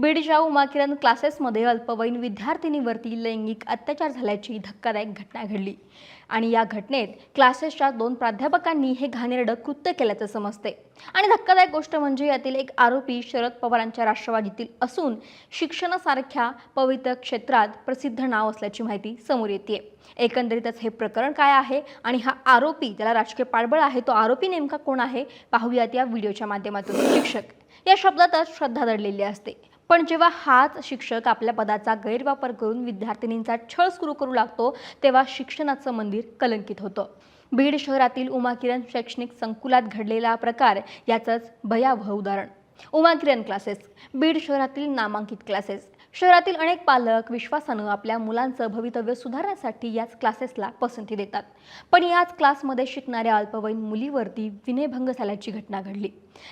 बीडच्या उमाकिरण क्लासेसमध्ये अल्पवयीन विद्यार्थिनीवरती लैंगिक अत्याचार झाल्याची धक्कादायक घटना घडली. आणि या घटनेत क्लासेसच्या दोन प्राध्यापकांनी हे घाणेरडं कृत्य केल्याचं समजते. आणि धक्कादायक गोष्ट म्हणजे यातील एक आरोपी शरद पवारांच्या राष्ट्रवादीतील असून शिक्षणासारख्या पवित्र क्षेत्रात प्रसिद्ध नाव असल्याची माहिती समोर येते. एकंदरीतच हे प्रकरण काय आहे आणि हा आरोपी ज्याला राजकीय पाठबळ आहे तो आरोपी नेमका कोण आहे? पाहूयात या व्हिडिओच्या माध्यमातून. शिक्षक. या शब्दातच श्रद्धा दडलेली असते. पण जेव्हा हाच शिक्षक आपल्या पदाचा गैरवापर करून विद्यार्थिनींचा छळ सुरू करू लागतो तेव्हा शिक्षणाचं मंदिर कलंकित होतं. बीड शहरातील उमाकिरण शैक्षणिक संकुलात घडलेला प्रकार याचंच भयावह उदाहरण. उमाकिरण क्लासेस बीड शहरातील नामांकित क्लासेस शहरातील अनेक पालक विश्वासानं आपल्या मुलांचं भवितव्य सुधारण्यासाठी याच क्लासेसला पसंती देतात. पण याच क्लासमध्ये शिकणाऱ्या अल्पवयीन मुलीवरती विनयभंग झाल्याची घटना घडली.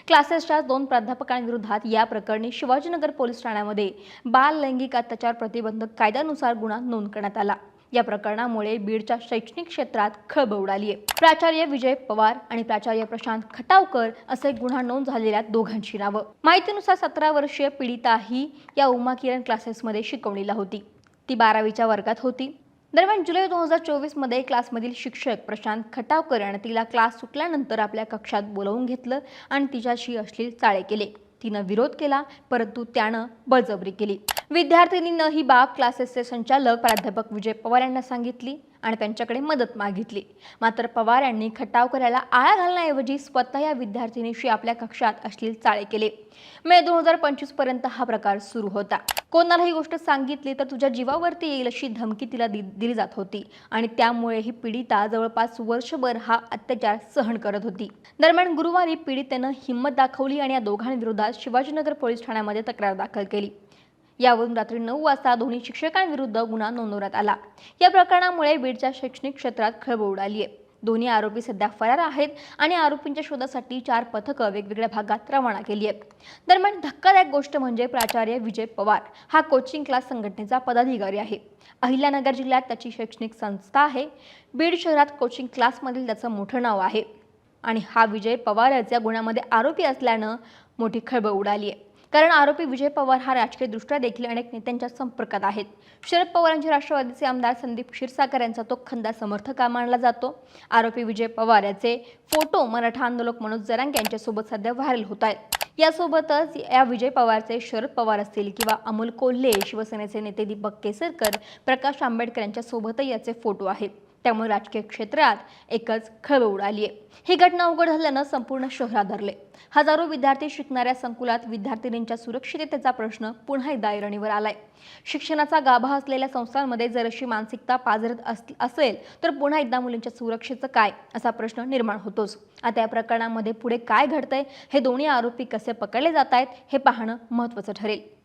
क्लासेसच्या दोन प्राध्यापकांविरोधात या प्रकरणी शिवाजीनगर पोलीस ठाण्यामध्ये बाल लैंगिक अत्याचार प्रतिबंधक कायद्यानुसार गुन्हा नोंद करण्यात आला. या प्रकरणामुळे बीडच्या शैक्षणिक क्षेत्रात खळबळ उडाली आहे प्राचार्य विजय पवार आणि प्राचार्य प्रशांत खटावकर असे गुन्हा नोंद झालेल्या दोघांची नावं. माहितीनुसार सतरा वर्षीय पीडिता ही या उमा किरण क्लासेसमध्ये शिकवणीला होती. ती बारावीच्या वर्गात होती. दरम्यान जुलै दोन हजार चोवीसमध्ये क्लासमधील शिक्षक प्रशांत खटावकर यानं तिला क्लास सुटल्यानंतर आपल्या कक्षात बोलावून घेतलं आणि तिच्याशी अश्लील चाळे केले. तिनं विरोध केला परंतु त्यानं बळजबरी केली. विद्यार्थिनीनं ही बाब क्लासेसचे संचालक प्राध्यापक विजय पवार यांना सांगितली. आणि त्यांच्याकडे मदत मागितली. मात्र पवार यांनी खटाव करायला आळा घालण्याऐवजी स्वतः या विद्यार्थिनीशी आपल्या कक्षात अश्लील चाळे केले. मे दोन हजार पंचवीसपर्यंत हा प्रकार सुरू होता. कोणाला ही गोष्ट सांगितली तर तुझ्या जीवावरती येईल अशी धमकी तिला दि दिली जात होती आणि त्यामुळे ही पीडिता जवळपास वर्षभर हा अत्याचार सहन करत होती. दरम्यान गुरुवारी पीडितेनं हिंमत दाखवली आणि या दोघांविरोधात शिवाजीनगर पोलीस ठाण्यामध्ये तक्रार दाखल केली. यावरून रात्री नऊ वाजता दोन्ही शिक्षकांविरुद्ध गुन्हा नोंदवण्यात आला. या प्रकरणामुळे बीडच्या शैक्षणिक क्षेत्रात खळबळ उडाली आहे. दोन्ही आरोपी सध्या फरार आहेत आणि आरोपींच्या शोधासाठी चार पथकं वेगवेगळ्या भागात रवाना केली आहेत. दरम्यान धक्कादायक गोष्ट म्हणजे प्राचार्य विजय पवार. हा कोचिंग क्लास संघटनेचा पदाधिकारी आहे. अहिल्यानगर जिल्ह्यात त्याची शैक्षणिक संस्था आहे. बीड शहरात कोचिंग क्लासमधील त्याचं मोठं नाव आहे. आणि हा विजय पवारच या गुन्ह्यामध्ये आरोपी असल्यानं मोठी खळबळ उडाली आहे. कारण आरोपी विजय पवार हा राजकीयदृष्ट्या देखील अनेक नेत्यांच्या संपर्कात आहेत. शरद पवारांचे राष्ट्रवादीचे आमदार संदीप क्षीरसागर यांचा तो खंदा समर्थक मानला जातो? आरोपी विजय पवार याचे फोटो मराठा आंदोलक मनोज जरांग यांच्यासोबत सध्या व्हायरल होत आहेत. यासोबतच या विजय पवारचे शरद पवार असतील किंवा अमोल कोल्हे शिवसेनेचे नेते दीपक केसरकर प्रकाश आंबेडकर यांच्यासोबतही याचे फोटो आहेत. त्यामुळे राजकीय क्षेत्रात एकच खळबळ उडाली आहे. ही घटना उघड झाल्यानं संपूर्ण शहरात धरले हजारो विद्यार्थी शिकणाऱ्या संकुलात विद्यार्थिनींच्या सुरक्षिततेचा प्रश्न पुन्हा एकदा ऐरणीवर आलाय. शिक्षणाचा गाभा असलेल्या संस्थांमध्ये जर अशी मानसिकता पाझरत अस असेल तर पुन्हा एकदा मुलींच्या सुरक्षेचं काय? असा प्रश्न निर्माण होतोच. आता या प्रकरणामध्ये पुढे काय घडतंय? हे दोन्ही आरोपी कसे पकडले जात आहेत हे पाहणं महत्त्वाचं ठरेल.